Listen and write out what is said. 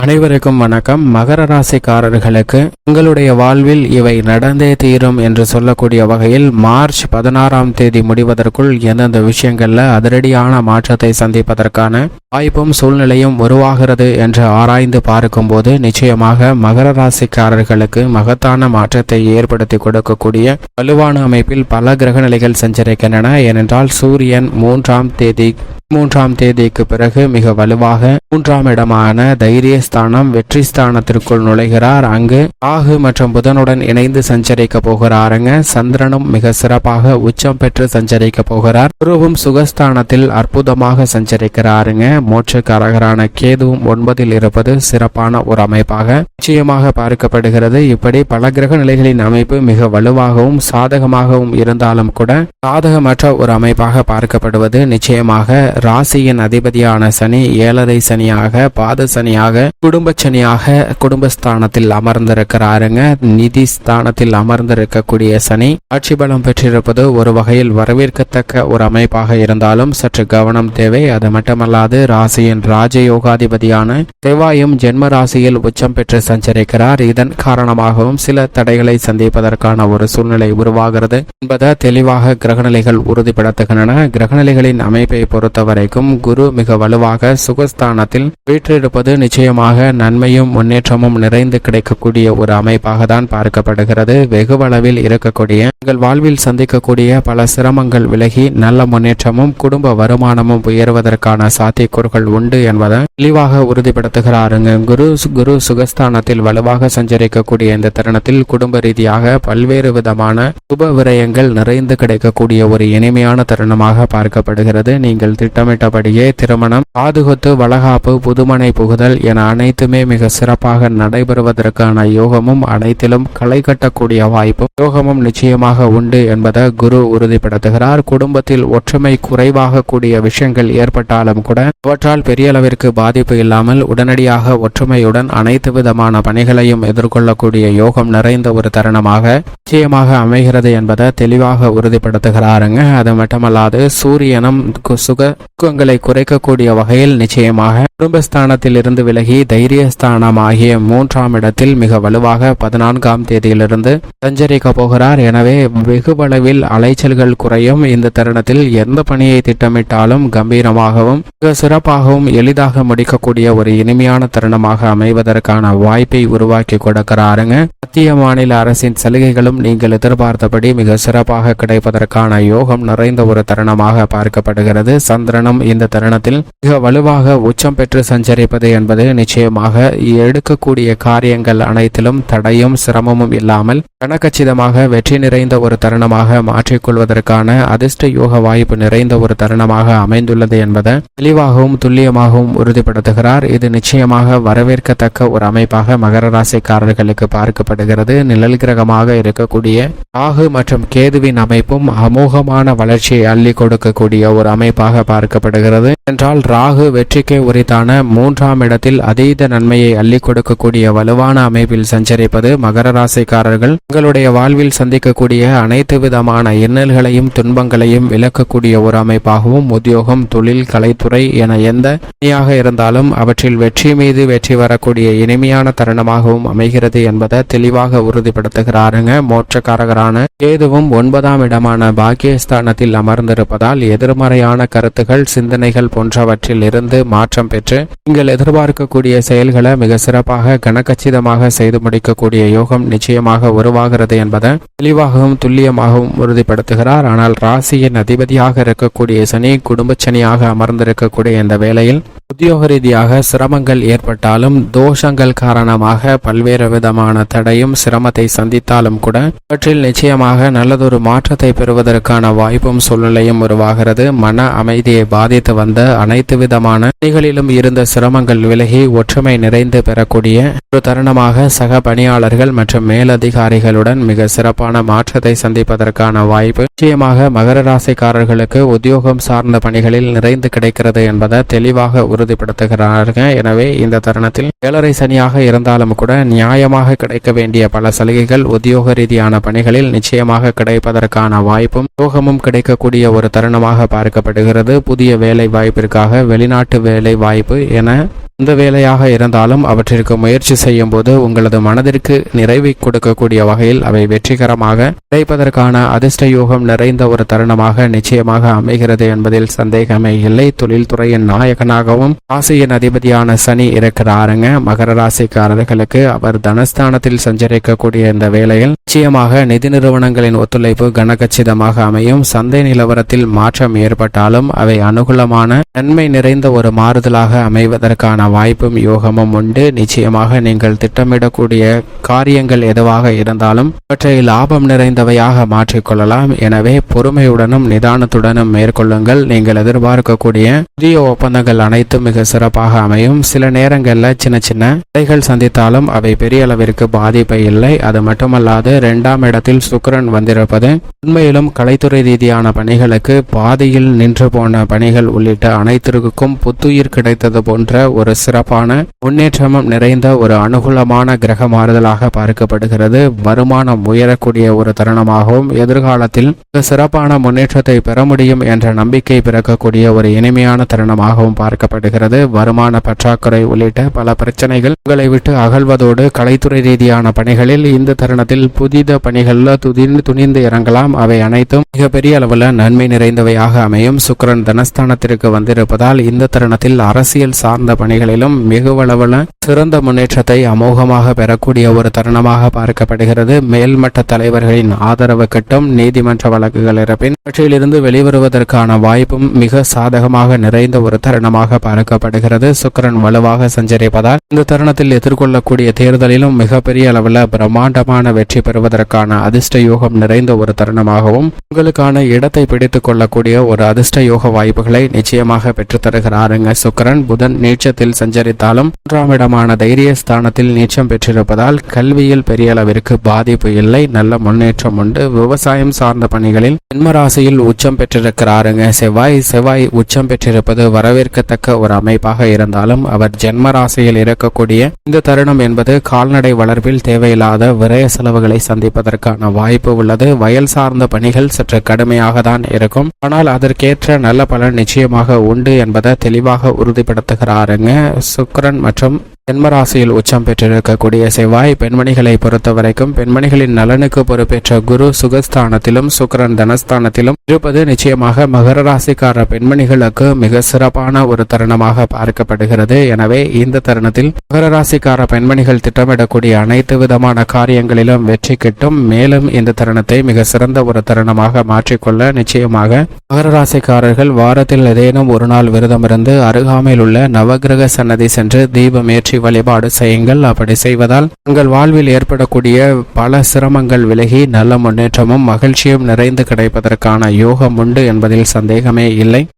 அனைவருக்கும் வணக்கம். மகர ராசிக்காரர்களுக்கு உங்களுடைய வாழ்வில் இவை நடந்தே தீரும் என்று சொல்லக்கூடிய வகையில் மார்ச் பதினாறாம் தேதி முடிவதற்குள் எந்தெந்த விஷயங்கள்ல அதிரடியான மாற்றத்தை சந்திப்பதற்கான வாய்ப்பும் சூழ்நிலையும் உருவாகிறது என்று ஆராய்ந்து பார்க்கும்போது நிச்சயமாக மகர ராசிக்காரர்களுக்கு மகத்தான மாற்றத்தை ஏற்படுத்தி கொடுக்கக்கூடிய வலுவான அமைப்பில் பல கிரகநிலைகள் சஞ்சரிக்கின்றன. ஏனென்றால் சூரியன் மூன்றாம் தேதி மூன்றாம் தேதிக்கு பிறகு மிக வலுவாக மூன்றாம் இடமான தைரியஸ்தானம் வெற்றி ஸ்தானத்திற்குள் நுழைகிறார். அங்கு ராகு மற்றும் புதனுடன் இணைந்து சஞ்சரிக்க போகிறாருங்க. சந்திரனும் மிக சிறப்பாக உச்சம் பெற்று சஞ்சரிக்க போகிறார். குருவும் சுகஸ்தானத்தில் அற்புதமாக சஞ்சரிக்கிறாருங்க. மோட்சக்காரகரான கேதுவும் ஒன்பதில் இருப்பது சிறப்பான ஒரு அமைப்பாக நிச்சயமாக பார்க்கப்படுகிறது. இப்படி பல கிரக நிலைகளின் அமைப்பு மிக வலுவாகவும் சாதகமாகவும் இருந்தாலும் கூட சாதகமற்ற ஒரு அமைப்பாக பார்க்கப்படுவது நிச்சயமாக ராசியின் அதிபதியான சனி ஏழரை சனியாக பாத சனியாக குடும்ப சனியாக குடும்பஸ்தானத்தில் அமர்ந்திருக்கிறாருங்க. நிதி ஸ்தானத்தில் அமர்ந்திருக்கக்கூடிய சனி ஆட்சி பலம் பெற்றிருப்பது ஒரு வகையில் வரவேற்கத்தக்க ஒரு அமைப்பாக இருந்தாலும் சற்று கவனம் தேவை. அது மட்டுமல்லாது ராசியின் ராஜயோகாதிபதியான செவ்வாயும் ஜென்ம ராசியில் உச்சம் பெற்று சஞ்சரிக்கிறார். இதன் காரணமாகவும் சில தடைகளை சந்திப்பதற்கான ஒரு சூழ்நிலை உருவாகிறது. என்பதை தெளிவாக கிரகநிலைகள் உறுதிப்படுத்துகின்றன. கிரகநிலைகளின் அமைப்பை பொறுத்தவரைக்கும் குரு மிக வலுவாக சுகஸ்தானத்தில் வீற்றிருப்பது நிச்சயமாக நன்மையும் முன்னேற்றமும் நிறைந்து கிடைக்கக்கூடிய ஒரு அமைப்பாக தான் பார்க்கப்படுகிறது வெகுவளவில் இருக்கக்கூடிய உங்கள் வாழ்வில் சந்திக்கக்கூடிய பல சிரமங்கள் விலகி நல்ல முன்னேற்றமும் குடும்ப வருமானமும் உயர்வதற்கான சாத்தியக்கூறுகள் உண்டு என்பதை தெளிவாக உறுதிப்படுத்துகிறாருங்க. குரு குரு சுகஸ்தானத்தில் வலுவாக சஞ்சரிக்கக்கூடிய இந்த தருணத்தில் குடும்ப ரீதியாக பல்வேறு விதமான சுப விரயங்கள் நிறைந்து கிடைக்கக்கூடிய ஒரு இனிமையான தருணமாக பார்க்கப்படுகிறது. நீங்கள் திட்டமிட்டபடியே திருமணம் பாதுகாத்து வளகாப்பு புதுமனை புகுதல் என அனைத்துமே மிக சிறப்பாக நடைபெறுவதற்கான யோகமும் அனைத்திலும் களை கட்டக்கூடிய வாய்ப்பும் யோகமும் நிச்சயமாக உண்டு என்பதை குரு உறுதிப்படுத்துகிறார். குடும்பத்தில் ஒற்றுமை குறைவாக கூடிய விஷயங்கள் ஏற்பட்டாலும் கூட அவற்றால் பெரிய அளவிற்கு பாதிப்பு இல்லாமல் உடனடியாக ஒற்றுமையுடன் அனைத்து விதமான பணிகளையும் எதிர்கொள்ளக்கூடிய யோகம் நிறைந்த ஒரு தருணமாக நிச்சயமாக அமைகிறது என்பதை தெளிவாக உறுதிப்படுத்துகிறாருங்க. அது மட்டுமல்லாது சூரியனும் சுகங்களை சுக துக்கங்களை குறைக்கக்கூடிய வகையில் நிச்சயமாக குடும்பஸ்தானத்தில் இருந்து விலகி தைரியஸ்தானம் ஆகிய மூன்றாம் இடத்தில் மிக வலுவாக பதினான்காம் தேதியிலிருந்து சஞ்சரிக்க போகிறார். எனவே வெகுவளவில் அலைச்சல்கள் குறையும். இந்த தருணத்தில் எந்த பணியை திட்டமிட்டாலும் கம்பீரமாகவும் மிக சிறப்பாகவும் எளிதாக முடிக்கக்கூடிய ஒரு இனிமையான தருணமாக அமைவதற்கான வாய்ப்பை உருவாக்கி கொடுக்கிறாருங்க. மத்திய மாநில அரசின் சலுகைகளும் நீங்கள் எதிர்பார்த்தபடி மிக சிறப்பாக கிடைப்பதற்கான யோகம் நிறைந்த ஒரு தருணமாக பார்க்கப்படுகிறது. சந்திரனும் இந்த தருணத்தில் மிக வலுவாக உச்சம் பெற்று சஞ்சரிப்பது என்பது நிச்சயமாக எடுக்கக்கூடிய காரியங்கள் அனைத்திலும் தடையும் சிரமமும் இல்லாமல் கனக்கச்சிதமாக வெற்றி நிறைந்த ஒரு தருணமாக மாற்றிக்கொள்வதற்கான அதிர்ஷ்ட யோக வாய்ப்பு நிறைந்த ஒரு தருணமாக அமைந்துள்ளது என்பதை தெளிவாகவும் துல்லியமாகவும் உறுதிப்படுத்துகிறார். இது நிச்சயமாக வரவேற்கத்தக்க ஒரு அமைப்பாக மகர ராசிக்காரர்களுக்கு பார்க்கப்படுகிறது. நிழல் கிரகமாக இருக்கக்கூடிய ராகு மற்றும் கேதுவின் அமைப்பும் அமோகமான வளர்ச்சியை அள்ளி கொடுக்கக்கூடிய ஒரு அமைப்பாக பார்க்கப்படுகிறது. என்றால் ராகு வெற்றிக்கு உரித்தான மூன்றாம் இடத்தில் அதீத நன்மையை அள்ளி கொடுக்கக்கூடிய வலுவான அமைப்பில் சஞ்சரிப்பது மகர ராசிக்காரர்கள் உங்களுடைய வாழ்வில் சந்திக்கக்கூடிய அனைத்து விதமான இன்னல்களையும் துன்பங்களையும் விளக்கக்கூடிய ஒரு அமைப்பாகவும் உத்தியோகம் தொழில் கலைத்துறை என எந்த பணியாக இருந்தாலும் அவற்றில் வெற்றி மீது வெற்றி வரக்கூடிய இனிமையான தருணமாகவும் அமைகிறது என்பதை தெளிவாக உறுதிப்படுத்துகிறாருங்க. மோட்சக்காரகரான கேதுவும் ஒன்பதாம் இடமான பாக்கியஸ்தானத்தில் அமர்ந்திருப்பதால் எதிர்மறையான கருத்துகள் சிந்தனைகள் போன்றவற்றில் இருந்து மாற்றம் பெற்று நீங்கள் எதிர்பார்க்கக்கூடிய செயல்களை மிக சிறப்பாக கனக்கச்சிதமாக செய்து முடிக்கக்கூடிய யோகம் நிச்சயமாக உருவாகிறது என்பதை தெளிவாகவும் துல்லியமாகவும் உறுதிப்படுத்துகிறார். ஆனால் ராசியின் அதிபதியாக இருக்கக்கூடிய சனி குடும்ப சனியாக அமர்ந்திருக்கக்கூடிய இந்த வேளையில் உத்தியோக ரீதியாக சிரமங்கள் ஏற்பட்டாலும் தோஷங்கள் காரணமாக பல்வேறு விதமான தடையும் சிரமத்தை சந்தித்தாலும் கூட அவற்றில் நிச்சயமாக நல்லதொரு மாற்றத்தை பெறுவதற்கான வாய்ப்பும் சூழ்நிலையும் உருவாகிறது. மன அமைதியை பாதித்து வந்த அனைத்து விதமான பணிகளிலும் இருந்த சிரமங்கள் விலகி ஒற்றுமை நிறைந்து பெறக்கூடிய ஒரு தருணமாக சக பணியாளர்கள் மற்றும் மேலதிகாரிகளுடன் மிக சிறப்பான மாற்றத்தை சந்திப்பதற்கான வாய்ப்பு நிச்சயமாக மகர ராசிக்காரர்களுக்கு உத்தியோகம் சார்ந்த பணிகளில் நிறைந்து கிடைக்கிறது என்பது என்பதை தெளிவாக உறுதிப்படுத்துகிறார்கள். எனவே இந்த தருணத்தில் ஏழரை சனியாக இருந்தாலும் கூட நியாயமாக கிடைக்க வேண்டிய பல சலுகைகள் உத்தியோக ரீதியான பணிகளில் நிச்சயமாக கிடைப்பதற்கான வாய்ப்பும் யோகமும் கிடைக்கக்கூடிய ஒரு தருணமாக பார்க்கப்படுகிறது. புதிய வேலை வாய்ப்பிற்காக வெளிநாட்டு வேலை வாய்ப்பு என எந்த வேலையாக இருந்தாலும் அவற்றிற்கு முயற்சி செய்யும் போது உங்களது மனதிற்கு நிறைவை கொடுக்கக்கூடிய வகையில் அவை வெற்றிகரமாக கிடைப்பதற்கான அதிர்ஷ்ட யோகம் நிறைந்த ஒரு தருணமாக நிச்சயமாக அமைகிறது என்பதில் சந்தேகமே இல்லை. தொழில்துறையின் நாயகனாகவும் ராசியின் அதிபதியான சனி இருக்கிறாருங்க. மகர ராசிக்காரர்களுக்கு அவர் தனஸ்தானத்தில் சஞ்சரிக்கக்கூடிய இந்த வேளையில் நிச்சயமாக நிதி நிறுவனங்களின் ஒத்துழைப்பு கனகச்சிதமாக அமையும். சந்தை நிலவரத்தில் மாற்றம் ஏற்பட்டாலும் அவை அனுகூலமான நன்மை நிறைந்த ஒரு மாறுதலாக அமைவதற்கான வாய்ப்பும் யோகமும் உண்டு. நிச்சயமாக நீங்கள் திட்டமிடக்கூடிய காரியங்கள் எதுவாக இருந்தாலும் அவற்றை லாபம் நிறைந்தவையாக மாற்றிக்கொள்ளலாம். எனவே பொறுமையுடனும் நிதானத்துடனும் மேற்கொள்ளுங்கள். நீங்கள் எதிர்பார்க்கக்கூடிய புதிய ஒப்பந்தங்கள் அனைத்தும் மிக சிறப்பாக அமையும். சில நேரங்களில் சின்ன சின்ன தடைகள் சந்தித்தாலும் அவை பெரிய அளவிற்கு பாதிப்பை இல்லை. அது மட்டுமல்லாது இரண்டாம் இடத்தில் சுக்கிரன் வந்திருப்பது உண்மையிலும் கலைத்துறை ரீதியான பணிகளுக்கு பாதியில் நின்று போன பணிகள் உள்ளிட்ட அனைத்திற்கும் புத்துயிர் கிடைத்தது போன்ற ஒரு சிறப்பான முன்னேற்றமும் நிறைந்த ஒரு அனுகூலமான கிரக மாறுதலாக பார்க்கப்படுகிறது. வருமானம் உயரக்கூடிய ஒரு தருணமாகவும் எதிர்காலத்தில் மிக சிறப்பான முன்னேற்றத்தை பெற முடியும் என்ற நம்பிக்கை பிறக்கக்கூடிய ஒரு இனிமையான காரணமாகவும் பார்க்கப்படுகிறது. வருமான பற்றாக்குறை உள்ளிட்ட பல பிரச்சனைகள் உங்களை விட்டு அகழ்வதோடு கலைத்துறை ரீதியான பணிகளில் இந்த தருணத்தில் புதித பணிகளில் துதிர்ந்து துணிந்து இறங்கலாம். அவை அனைத்தும் மிகப்பெரிய அளவில் நன்மை நிறைந்தவையாக அமையும். சுக்கிரன் தனஸ்தானத்திற்கு வந்திருப்பதால் இந்த தருணத்தில் அரசியல் சார்ந்த பணிகளிலும் மிகுவளவுல சிறந்த முன்னேற்றத்தை அமோகமாக பெறக்கூடிய ஒரு தருணமாக பார்க்கப்படுகிறது. மேல்மட்ட தலைவர்களின் ஆதரவு கிட்டும் நீதிமன்ற வழக்குகள் இருப்பின் கட்சியிலிருந்து வெளிவருவதற்கான வாய்ப்பும் மிக சாதகமாக நிறைந்த ஒரு தருணமாக பார்க்கப்படுகிறது. சுக்கிரன் வலுவாக சஞ்சரிப்பதால் இந்த தருணத்தில் எதிர்கொள்ளக்கூடிய தேர்தலிலும் மிகப்பெரிய அளவில் பிரம்மாண்டமான வெற்றி பெறுவதற்கான அதிர்ஷ்ட யோகம் நிறைந்த ஒரு தருணமாகவும் உங்களுக்கான இடத்தை பிடித்துக் கொள்ளக்கூடிய ஒரு அதிர்ஷ்ட யோக வாய்ப்புகளை நிச்சயமாக பெற்றுத்தருகிறாருங்க தருகிறாருங்க. புதன் நீச்சத்தில் சஞ்சரித்தாலும் மூன்றாம் இடமான தைரிய ஸ்தானத்தில் நீச்சம் பெற்றிருப்பதால் கல்வியில் பெரிய அளவிற்கு பாதிப்பு இல்லை. நல்ல முன்னேற்றம் உண்டு. விவசாயம் சார்ந்த பணிகளில் ஜென்மராசியில் உச்சம் பெற்றிருக்கிறாருங்க. செவ்வாய் செவ்வாய் உச்சம் பெற்றிருப்பது வரவேற்கத்தக்க ஒரு அமைப்பாக இருந்தாலும் அவர் ஜென்ம ராசியில் இருக்கக்கூடிய இந்த தருணம் என்பது கால்நடை வளர்ப்பில் தேவையில்லாத விரய செலவுகளை சந்திப்பதற்கான வாய்ப்பு உள்ளது. வயல் சார்ந்த பணிகள் சற்று கடுமையாக தான் இருக்கும். ஆனால் அதற்கேற்ற நல்ல பலன் நிச்சயமாக உண்டு என்பதை தெளிவாக உறுதிப்படுத்துகிறாருங்க. சுக்கிரன் மற்றும் ஜென்மராசியில் உச்சம் பெற்றிருக்கக்கூடிய செவ்வாய் பெண்மணிகளை பொறுத்தவரைக்கும் பெண்மணிகளின் நலனுக்கு பொறுப்பேற்ற குரு சுகஸ்தானத்திலும் சுக்கரன் தனஸ்தானத்திலும் இருப்பது நிச்சயமாக மகர ராசிக்கார பெண்மணிகளுக்கு மிக சிறப்பான ஒரு தருணமாக பார்க்கப்படுகிறது. எனவே இந்த தருணத்தில் மகர ராசிக்கார பெண்மணிகள் திட்டமிடக்கூடிய அனைத்து விதமான காரியங்களிலும் வெற்றி கிட்டும். மேலும் இந்த தருணத்தை மிக சிறந்த ஒரு தருணமாக மாற்றிக்கொள்ள நிச்சயமாக மகர ராசிக்காரர்கள் வாரத்தில் ஏதேனும் ஒரு நாள் விரதமிருந்து அருகாமையில் உள்ள நவகிரக சன்னதி சென்று தீபம் ஏற்றி வழிபாடு செய்யுங்கள். அப்படி செய்வதால் உங்கள் வாழ்வில் ஏற்படக்கூடிய பல சிரமங்கள் விலகி நல்ல முன்னேற்றமும் மகிழ்ச்சியும் நிறைந்து கிடைப்பதற்கான யோகம் உண்டு என்பதில் சந்தேகமே இல்லை.